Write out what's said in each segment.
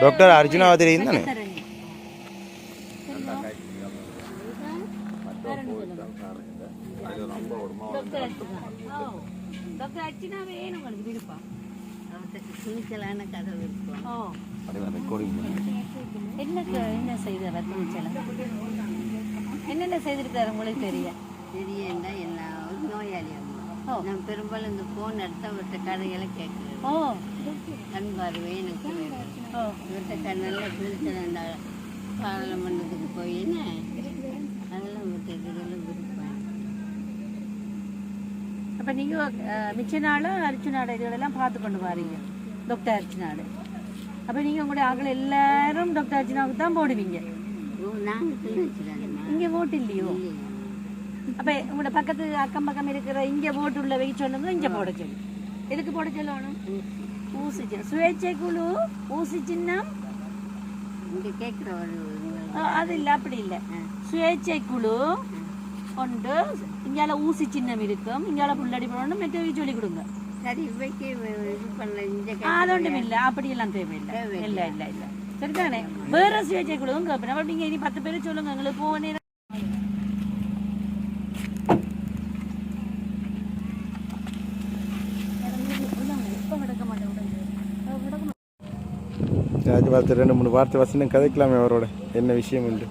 Doctor அர்ஜுனாவை தெரியும் தானே doctor துணிச்சலான கதை இருக்கும் என்ன என்ன செய்தார் என்னென்ன செய்திருக்காரு உங்களுக்கு தெரியும் தெரியண்டா எல்லா நோயாளி நான் பெரும்பாலும் இந்த ஃபோன் எடுத்து அவர்கிட்ட கதைகளை கேட்குறேன். ஓ. கண் பார்வை எனக்கு இவர்கிட்ட நல்ல துணிச்சலாண்டா பாராளுமன்றத்துக்கு போய் என்ன? அதெல்லாம் இவர்கிட்ட இதெல்லாம் விருப்பம். அப்போ நீங்கள் மிச்ச நாள் அரிச்சுநாடு இதுகளெல்லாம் பார்த்து கொண்டு வாரீங்க. டாக்டர் அரிச்சுநாடு அப்போ நீங்கள் உங்களுடைய ஆக்கள் எல்லாரும் டாக்டர் அர்ச்சனாவுக்கு தான் போடுவீங்க. இங்கே ஓட்டு இல்லையோ. அப்போ உங்களோட பக்கத்து அக்கம் பக்கம் இருக்கிற இங்கே ஓட்டு உள்ள வைக்க சொன்னதும் இங்கே போட சொல்லு. எதுக்கு போட சொல்லணும்? ஊசி சின்னம் சுயேட்சை குழு ஊசி சின்னம். இங்கே கேட்குற அது இல்லை அப்படி இல்லை. சுயேட்சை குழு கொண்டு இங்கால ஊசி சின்னம் இருக்கும் இங்கால புள்ளடி போடணும் மெத்தவி சொல்லி கொடுங்க. சரி இவைக்கு இது பண்ணல இந்த அது ஒன்றும் இல்லை அப்படியெல்லாம் தேவையில்லை. இல்லை இல்லை இல்லை. சரிதானே? வேற சுயேட்சை குழுவும் கேட்பேன் அப்போ நீங்கள் இனி பத்து பேர் சொல்லுங்க எங்களுக்கு போனே ராஜ் பார்த்து ரெண்டு மூணு வார்த்தை வசனம் கதைக்கலாமே அவரோட. என்ன விஷயம் உண்டு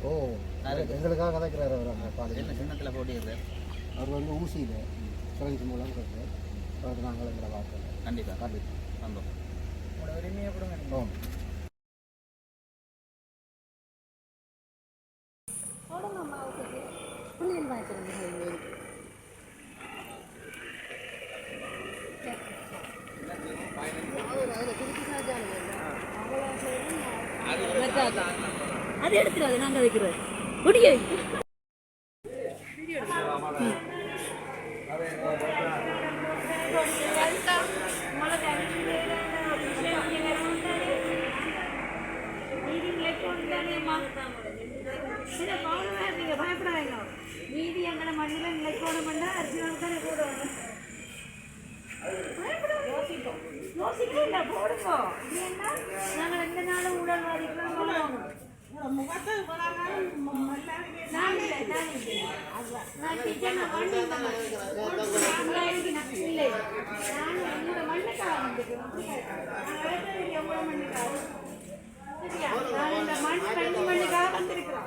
ஓ எங்களுக்காக கதைக்கிறார் அவர் அந்த என்ன சின்னத்தில் போட்டிடுறார் அவர் வந்து ஊசியில் சுழற்சி மூலம் கட்டு அவருக்கு நாங்கள் எங்களை பார்க்கல கண்டிப்பாக கண்டிப்பாக சந்தோஷம். உரிமையை கொடுங்க ஓ. அது எடுத்துடாது நாங்கள் வைக்கிறது முடியே மீதி எங்களை மண்ணில் நிலைக்கணும்னா அர்ஜுனாவுக்கு தானே போடணும் யோசிப்போம் யோசிக்கவே இல்லை போடுங்க இல்லைன்னா நாங்கள் எந்த நாளும் உடல்வாதிக்கலாம் போடுவோம் நான் இல்லை, நான் இல்லை. நான் டீச்சர், நான் வண்டி இந்த மாதிரி. நான் இருக்கிறேன். இல்லை. நான் என்னோட மண்ணுக்காக வந்துக்கிறேன். நான் வளர்த்தது இங்க உங்களோட மண்ணுக்காக. சரியா? நான் இந்த மண் கன்னி மண்ணுக்காக வந்திருக்கிறோம்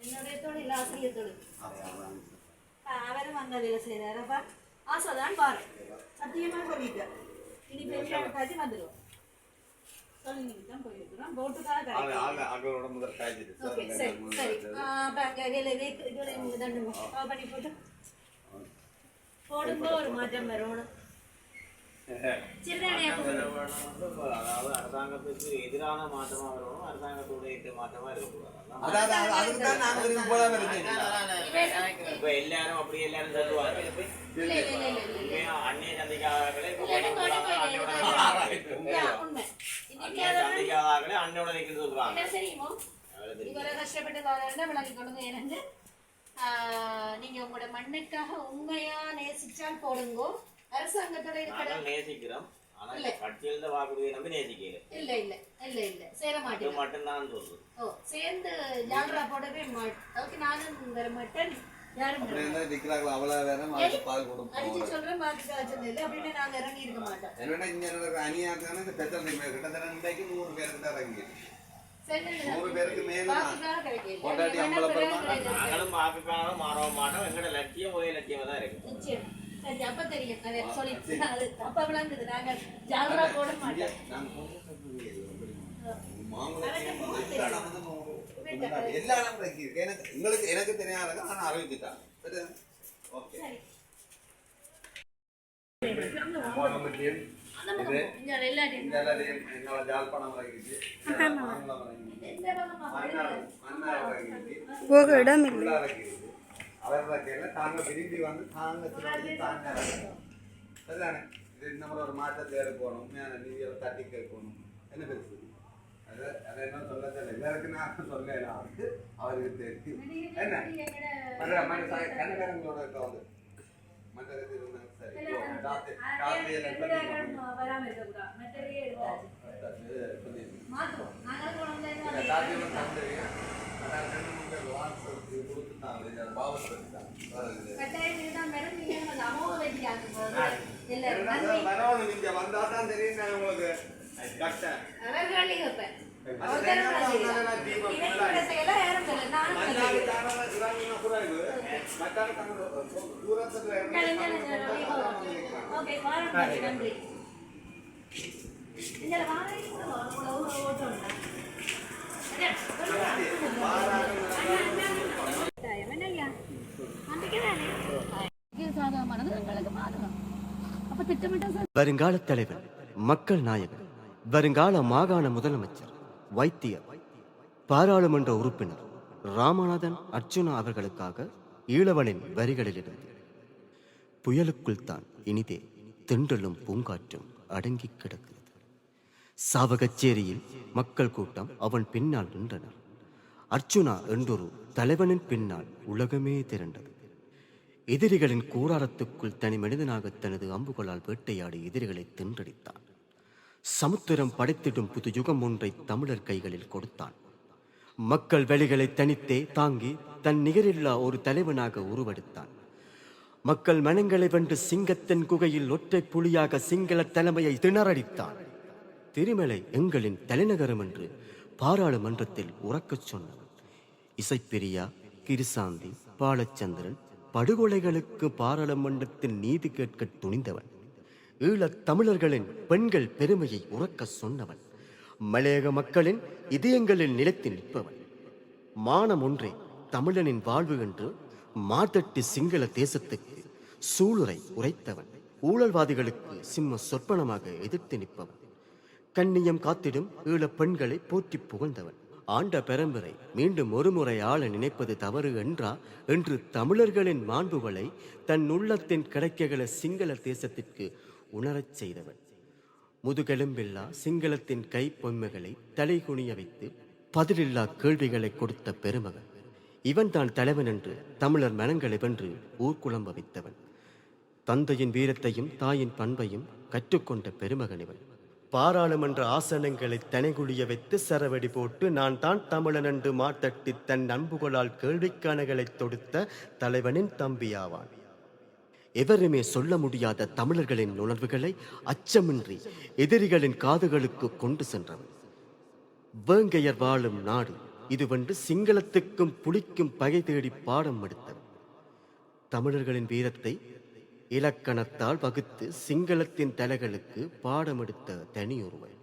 என்னுடைய தொழில் ஆசிரியர் தொழில் அவரும் அந்த வேலை செய்கிறார் ஆசைதான் பாரு சத்தியமாக சொல்லிட்டேன் இனி பெரிய காட்சி வந்துடும் சொல்லிட்டு ஒரு மாற்றம் வரணும் அரசாங்கத்துக்கு எதிரான மாற்றமா வரணும் அரசாங்கத்தோட ஏற்ற மாற்றமா இருக்கக்கூடாது எல்லாரும் அப்படி எல்லாரும் சொல்லுவாங்க இல்லை இல்லை இல்லை இல்லை. உண்மையா அந்நிய சந்திக்காதாக்களே இப்ப சொல்றாங்க. இவரை கஷ்டப்பட்டு வரேன் விளங்கி கொண்டு இணைந்து நீங்க உங்களோட மண்ணுக்காக உண்மையா நேசிச்சால் போடுங்கோ. அரசாங்கத்தோட இருக்கிற நேசிக்கிறோம். ஆனா கட்சியில் வாக்குறுதியை நம்பி நேசிக்கல இல்ல இல்ல இல்ல இல்ல. சேர மாட்டேன். மட்டும்தான் சொல்றது ஓ சேர்ந்து ஜால்ரா போடவே மாட்டேன் அதுக்கு நானும் வர மாட்டேன். சொல்றேன் இறங்கி இருக்க. மாட்டோம் நூறு பேருக்கு மேல தான். நாங்களும் மாட்டோம். எங்களோட லட்சியம் ஒரே லட்சியமா தான் இருக்கு. சரி அப்ப தெரியும். அதை சொல்லி அது அப்ப விளங்குது. நாங்க ஜால்ரா போட மாட்டோம். எல்லா எனக்கு உங்களுக்கு எனக்கு தெரியாத நான் அறிவிச்சுட்டேன்? ஓகே. ஜாழ்ப்பாணம் இடம் இல்லை. அவர் வகையில் தாங்க விரும்பி வந்து தாங்க தாங்க. சரிதானே? இது இந்த மாதிரி ஒரு மாற்றத்தை எடுக்கணும் உண்மையான நிதியை தட்டி கேட்கணும். என்ன பேசுது அது அதை என்ன சொல்ல தெரியல எல்லாருக்கும் நான் வந்து அவருக்கு தெரியும் என்ன? மற்ற மற்ற கணக்காரங்களோட இருக்க வந்து. மற்ற இது இருந்தா சரி. ராத்திரி எல்லாரும் நன்றி வரணும் நீங்க வந்தா தான் தெரியும் நான் உங்களுக்கு அது தெரியாம வந்தாலே நான் தீபம் இவங்க செய்யல யாரும் சொல்லல நானும் மன்னாடி சொல்லல தாராள கிராமீண குறைவு மத்தாடி தாங்க தூரத்துல ஓகே பாருங்க நன்றி இந்த வாழை கூட ஒரு ஓட்டம் உண்டா என்னய்யா நம்பிக்கைதானே இது சாதகமானது எங்களுக்கு பாதகம் அப்ப திட்டமிட்ட வருங்கால தலைவர் மக்கள் நாயகர் வருங்கால மாகாண முதலமைச்சர் வைத்தியர் பாராளுமன்ற உறுப்பினர் ராமநாதன் அர்ச்சுனா அவர்களுக்காக ஈழவனின் வரிகளிலிருந்து புயலுக்குள் தான் இனிதே திண்டலும் பூங்காற்றும் அடங்கிக் கிடக்கிறது. சாவகச்சேரியில் மக்கள் கூட்டம் அவன் பின்னால் நின்றனர். அர்ச்சுனா என்றொரு தலைவனின் பின்னால் உலகமே திரண்டது. எதிரிகளின் கூடாரத்துக்குள் தனி மனிதனாக தனது அம்புகளால் வேட்டையாடி எதிரிகளை தின்றடித்தான். சமுத்திரம் படைத்திடும் புது யுகம் ஒன்றை தமிழர் கைகளில் கொடுத்தான். மக்கள் வழிகளை தனித்தே தாங்கி தன் நிகரில்லா ஒரு தலைவனாக உருவெடுத்தான். மக்கள் மனங்களை வென்று சிங்கத்தின் குகையில் ஒற்றை புலியாக சிங்கள தலைமையை திணறடித்தான். திருமலை எங்களின் தலைநகரம் என்று பாராளுமன்றத்தில் உறக்கச் சொன்னவன் இசைப்பிரியா கிருசாந்தி பாலச்சந்திரன் படுகொலைகளுக்கு பாராளுமன்றத்தில் நீதி கேட்க துணிந்தவன். ஈழத் தமிழர்களின் பெண்கள் பெருமையை உறக்க சொன்னவன். மலையக மக்களின் இதயங்களில் நிலைத்து நிற்பவன். மானம் ஒன்றே தமிழனின் வாழ்வு என்று மாத்தட்டி சிங்கள தேசத்துக்கு சூளுரை உரைத்தவன். ஊழல்வாதிகளுக்கு சிம்ம சொற்பனமாக எதிர்த்து நிற்பவன். கண்ணியம் காத்திடும் ஈழப் பெண்களை போற்றி புகழ்ந்தவன். ஆண்ட பரம்பரை மீண்டும் ஒருமுறை ஆள நினைப்பது தவறு என்றா? என்று தமிழர்களின் மாண்புகளை தன் உள்ளத்தின் கிடைக்ககல சிங்கள தேசத்திற்கு உணரச் செய்தவன். முதுகெலும்பில்லா சிங்களத்தின் கை பொம்மைகளை தலைகுனிய வைத்து பதிலில்லா கேள்விகளை கொடுத்த பெருமகன். இவன் தான் தலைவன் என்று தமிழர் மனங்களை வென்று ஊர்குழம்ப வைத்தவன். தந்தையின் வீரத்தையும் தாயின் பண்பையும் கற்றுக்கொண்ட பெருமகன் இவன். பாராளுமன்ற ஆசனங்களை தனைகுழிய வைத்து சரவடி போட்டு நான் தான் தமிழன் என்று மாத்தட்டி தன் அன்புகளால் கேள்விக்கானகளை தொடுத்த தலைவனின் தம்பியாவான். எவருமே சொல்ல முடியாத தமிழர்களின் உணர்வுகளை அச்சமின்றி எதிரிகளின் காதுகளுக்கு கொண்டு சென்றவன். வேங்கையர் வாழும் நாடு இதுவென்று சிங்களத்துக்கும் புலிக்கும் பகை தேடி பாடம் எடுத்தவன். தமிழர்களின் வீரத்தை இலக்கணத்தால் வகுத்து சிங்களத்தின் தலைகளுக்கு பாடமெடுத்த தனியொருவன்.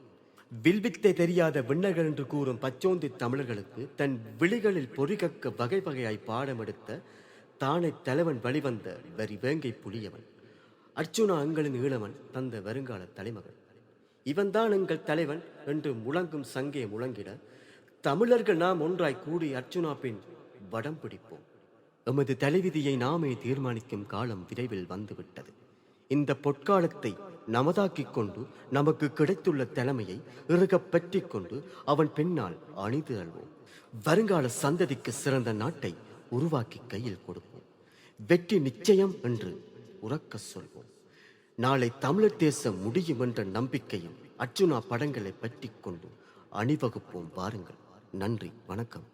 வில்வித்தை தெரியாத விண்ணர்கள் என்று கூறும் பச்சோந்தி தமிழர்களுக்கு தன் விழிகளில் பொறிகக்க வகை வகையாய் பாடமெடுத்த தானை தானே தலைவன் வழிவந்த வரி வேங்கை புலியவன். அர்ச்சுனா எங்களின் ஈழவன் தந்த வருங்கால தலைமகன் இவன்தான் எங்கள் தலைவன் என்று முழங்கும் சங்கே முழங்கிட தமிழர்கள் நாம் ஒன்றாய் கூடி அர்ச்சுனா பின் வடம் பிடிப்போம். எமது தலைவிதியை நாமே தீர்மானிக்கும் காலம் விரைவில் வந்துவிட்டது. இந்த பொற்காலத்தை நமதாக்கிக் கொண்டு நமக்கு கிடைத்துள்ள தலைமையை இறுகப் பற்றி கொண்டு அவன் பின்னால் அணிந்து அல்வோம் வருங்கால சந்ததிக்கு சிறந்த நாட்டை உருவாக்கி கையில் கொடுப்போம். வெற்றி நிச்சயம் என்று உறக்க சொல்வோம். நாளை தமிழர் தேசம் முடியும் என்ற நம்பிக்கையும் அர்ஜுனா படங்களை பற்றி கொண்டு அணிவகுப்போம் வாருங்கள். நன்றி வணக்கம்.